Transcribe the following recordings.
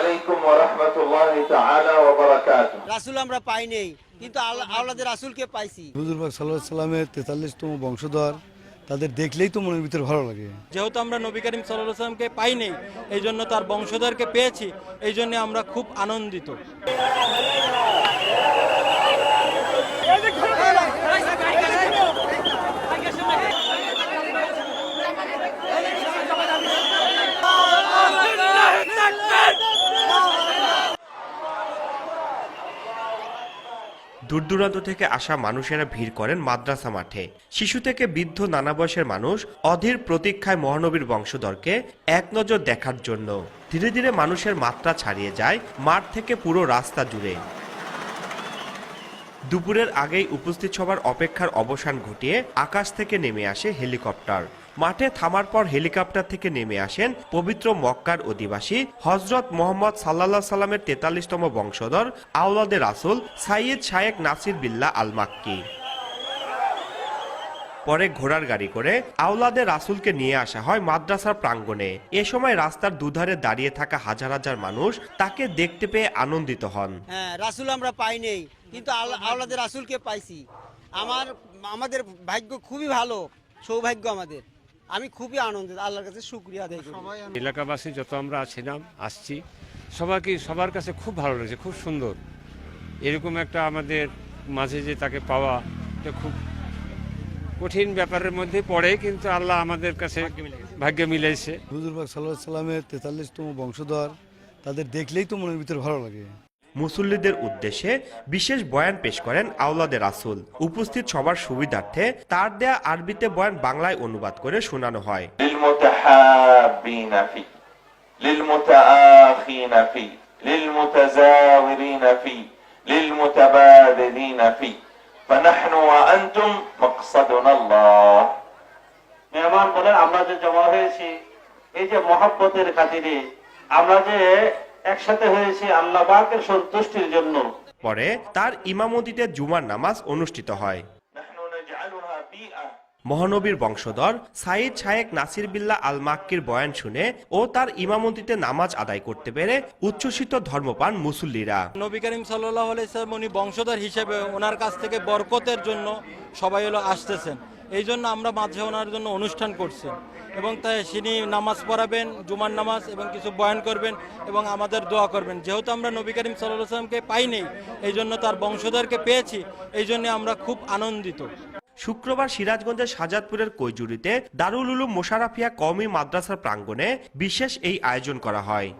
আলাইকুম ওয়া রাহমাতুল্লাহি তাআলা ওয়া বারাকাতুহু। রাসূল আমরা পাই নাই কিন্তু আওলাদের রাসূলকে পাইছি। হুজুর পাক সাল্লাল্লাহু আলাইহি বংশধর তাদের দেখলেই তো মনের ভিতরে ভালো লাগে। যেহেতু আমরা নবী করিম সাল্লাহ পাই এই জন্য তার বংশধরকে পেয়েছি এই জন্য আমরা খুব আনন্দিত। দূর দূরান্ত থেকে আসা মানুষেরা ভিড় করেন মাদ্রাসা মাঠে। শিশু থেকে বৃদ্ধ নানা বয়সের মানুষ অধীর প্রতীক্ষায় মহানবীর বংশধরকে এক নজর দেখার জন্য। ধীরে ধীরে মানুষের মাত্রা ছাড়িয়ে যায় মাঠ থেকে পুরো রাস্তা জুড়ে। দুপুরের আগেই উপস্থিত সবার অপেক্ষার অবসান ঘটিয়ে আকাশ থেকে নেমে আসে হেলিকপ্টার। মাঠে থামার পর হেলিকপ্টার থেকে নেমে আসেন পবিত্র মক্কার অধিবাসী হজরত মোহাম্মদ সাল্লাহ সাল্লামের তেতাল্লিশতম বংশধর আওলাদে রাসুল সাইয়দ শায়েক নাসির বিল্লা আল মাক্কি পরে ঘোড়ার গাড়ি করে আওলাদে রাসুলকে নিয়ে আসা হয় মাদ্রাসার প্রাঙ্গণে। এ সময় রাস্তার দুধারে দাঁড়িয়ে থাকা হাজার হাজার মানুষ তাকে দেখতে পেয়ে আনন্দিত হন। হ্যাঁ রাসুল আমরা পাই নেই, কিন্তু আওলাদের রাসুলকে পাইছি। আমার, আমাদের ভাগ্য খুবই ভালো, সৌভাগ্য আমাদের। আমি খুবই আনন্দিত আল্লাহর কাছে শুক্রিয়া আদায় করি। এলাকাবাসী যত আমরা আছিলাম আসছি সবাইকে সবার কাছে খুব ভালো লাগছে খুব সুন্দর। এরকম একটা আমাদের মাঝে যে তাকে পাওয়া এটা খুব কঠিন ব্যাপারের মধ্যে পড়ে কিন্তু আল্লাহ আমাদের কাছে ভাগ্য মিলাইছে। হুজুরবাগ সাল্লাহ সাল্লামের তেতাল্লিশতম বংশধর তাদের দেখলেই তো মনের ভিতরে ভালো লাগে। মুসল্লিদের উদ্দেশ্যে বিশেষ বয়ান পেশ করেন আওলাদে রাসুল উপস্থিত সবার সুবিধার্থে তার দেয়া আরবিতে বয়ান বাংলায় অনুবাদ করে শোনানো হয় للمتحابين فيه للمتآخين فيه للمتزاورين فيه للمتبادلين فيه فنحن وأنتم مقصدنا الله মেহমান বলেন আমরা যে জমা হয়েছি এই যে মহাব্বতের খাতিরে আমরা যে একসাথে হয়েছে আল্লাহ পাকের সন্তুষ্টির জন্য। পরে তার ইমামতিতে জুমার নামাজ অনুষ্ঠিত হয়। মহানবীর বংশধর সাইদ শায়েক নাসির বিল্লা আল মাক্কির বয়ান শুনে ও তার ইমামতিতে নামাজ আদায় করতে পেরে উচ্ছ্বসিত ধর্মপান মুসল্লিরা। নবী করিম সাল্লাহ আলাইসাল্লাম উনি বংশধর হিসেবে ওনার কাছ থেকে বরকতের জন্য সবাই হলো আসতেছেন। এই জন্য আমরা মাঝে ওনার জন্য অনুষ্ঠান করছি। এবং তাই তিনি নামাজ পড়াবেন, জুমার নামাজ এবং কিছু বয়ান করবেন এবং আমাদের দোয়া করবেন। যেহেতু আমরা নবী করিম সাল্লাহ সাল্লামকে পাই নেই, এই জন্য তার বংশধরকে পেয়েছি, এই জন্য আমরা খুব আনন্দিত। শুক্রবার সিরাজগঞ্জের সাজাদপুরের কৈজুরিতে দারুল উলুম মোশারাফিয়া কওমি মাদ্রাসার প্রাঙ্গণে বিশেষ এই আয়োজন করা হয়।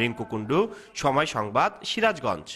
রিঙ্কু কুণ্ডু, সময় সংবাদ, সিরাজগঞ্জ।